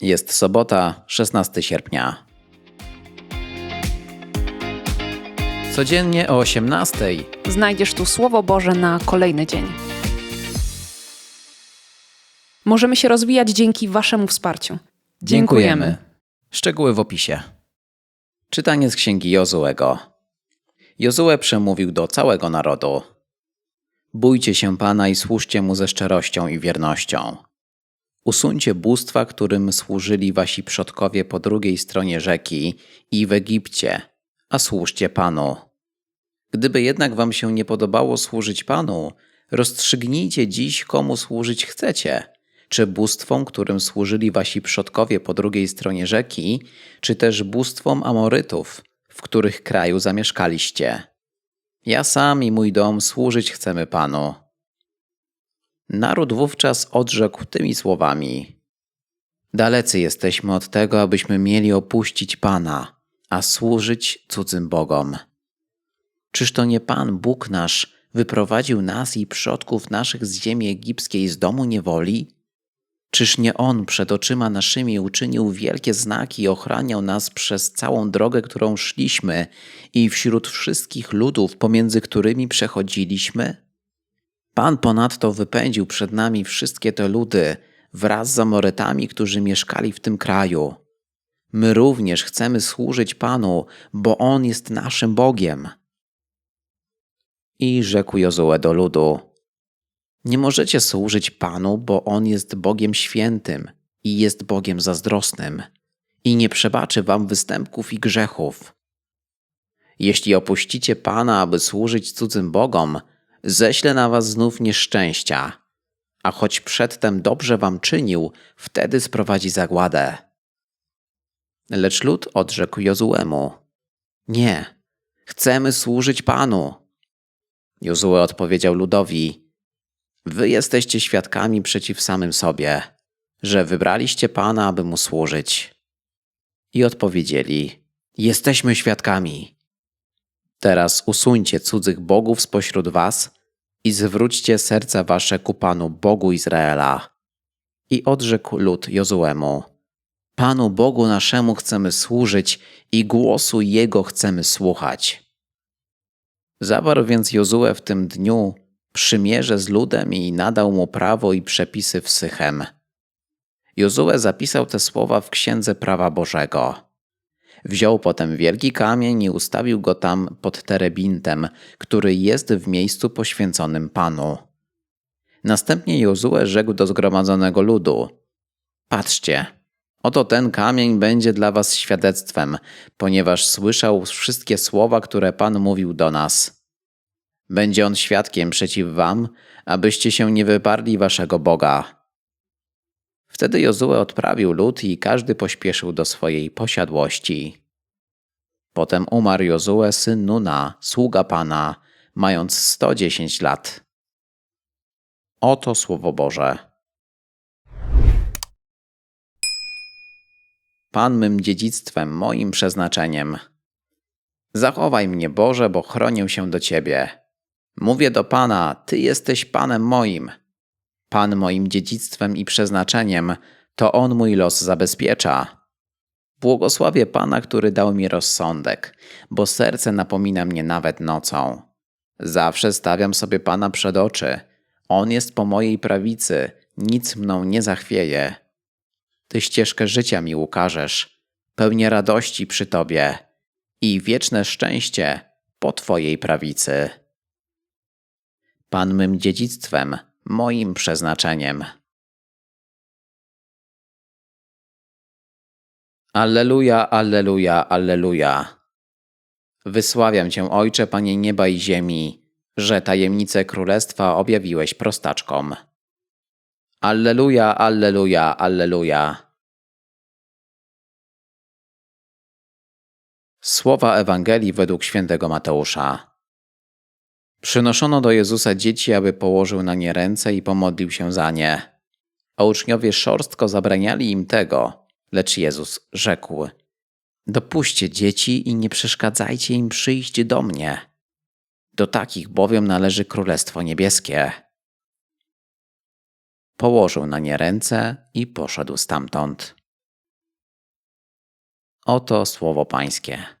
Jest sobota, 16 sierpnia. Codziennie o 18. Znajdziesz tu Słowo Boże na kolejny dzień. Możemy się rozwijać dzięki Waszemu wsparciu. Szczegóły w opisie. Czytanie z księgi Jozułego. Jozue przemówił do całego narodu. Bójcie się Pana i służcie Mu ze szczerością i wiernością. Usuńcie bóstwa, którym służyli wasi przodkowie po drugiej stronie rzeki i w Egipcie, a służcie Panu. Gdyby jednak wam się nie podobało służyć Panu, rozstrzygnijcie dziś, komu służyć chcecie. Czy bóstwom, którym służyli wasi przodkowie po drugiej stronie rzeki, czy też bóstwom Amorytów, w których kraju zamieszkaliście. Ja sam i mój dom służyć chcemy Panu. Naród wówczas odrzekł tymi słowami: Dalecy jesteśmy od tego, abyśmy mieli opuścić Pana, a służyć cudzym bogom. Czyż to nie Pan, Bóg nasz, wyprowadził nas i przodków naszych z ziemi egipskiej z domu niewoli? Czyż nie On przed oczyma naszymi uczynił wielkie znaki i ochraniał nas przez całą drogę, którą szliśmy i wśród wszystkich ludów, pomiędzy którymi przechodziliśmy? Pan ponadto wypędził przed nami wszystkie te ludy wraz z Amoretami, którzy mieszkali w tym kraju. My również chcemy służyć Panu, bo On jest naszym Bogiem. I rzekł Jozue do ludu: Nie możecie służyć Panu, bo On jest Bogiem świętym i jest Bogiem zazdrosnym i nie przebaczy wam występków i grzechów. Jeśli opuścicie Pana, aby służyć cudzym bogom, ześlę na was znów nieszczęścia, a choć przedtem dobrze wam czynił, wtedy sprowadzi zagładę. Lecz lud odrzekł Jozuemu: Nie, chcemy służyć Panu. Jozue odpowiedział ludowi: Wy jesteście świadkami przeciw samym sobie, że wybraliście Pana, aby mu służyć. I odpowiedzieli: Jesteśmy świadkami. Teraz usuńcie cudzych bogów spośród was i zwróćcie serca wasze ku Panu Bogu Izraela. I odrzekł lud Jozuemu: Panu Bogu naszemu chcemy służyć i głosu Jego chcemy słuchać. Zawarł więc Jozue w tym dniu przymierze z ludem i nadał mu prawo i przepisy w Sychem. Jozue zapisał te słowa w Księdze Prawa Bożego. Wziął potem wielki kamień i ustawił go tam pod terebintem, który jest w miejscu poświęconym Panu. Następnie Jozue rzekł do zgromadzonego ludu: Patrzcie, oto ten kamień będzie dla was świadectwem, ponieważ słyszał wszystkie słowa, które Pan mówił do nas. Będzie on świadkiem przeciw wam, abyście się nie wyparli waszego Boga. Wtedy Jozue odprawił lud i każdy pośpieszył do swojej posiadłości. Potem umarł Jozue, syn Nuna, sługa Pana, mając 110 lat. Oto Słowo Boże. Pan mym dziedzictwem, moim przeznaczeniem. Zachowaj mnie, Boże, bo chronię się do Ciebie. Mówię do Pana, Ty jesteś Panem moim. Pan moim dziedzictwem i przeznaczeniem, to On mój los zabezpiecza. Błogosławię Pana, który dał mi rozsądek, bo serce napomina mnie nawet nocą. Zawsze stawiam sobie Pana przed oczy. On jest po mojej prawicy, nic mną nie zachwieje. Ty ścieżkę życia mi ukażesz, pełnię radości przy Tobie i wieczne szczęście po Twojej prawicy. Pan mym dziedzictwem, moim przeznaczeniem. Alleluja, alleluja, alleluja. Wysławiam Cię, Ojcze, Panie nieba i ziemi, że tajemnice królestwa objawiłeś prostaczkom. Alleluja, alleluja, alleluja. Słowa Ewangelii według świętego Mateusza. Przynoszono do Jezusa dzieci, aby położył na nie ręce i pomodlił się za nie. A uczniowie szorstko zabraniali im tego, lecz Jezus rzekł: Dopuśćcie dzieci i nie przeszkadzajcie im przyjść do mnie. Do takich bowiem należy Królestwo Niebieskie. Położył na nie ręce i poszedł stamtąd. Oto słowo Pańskie.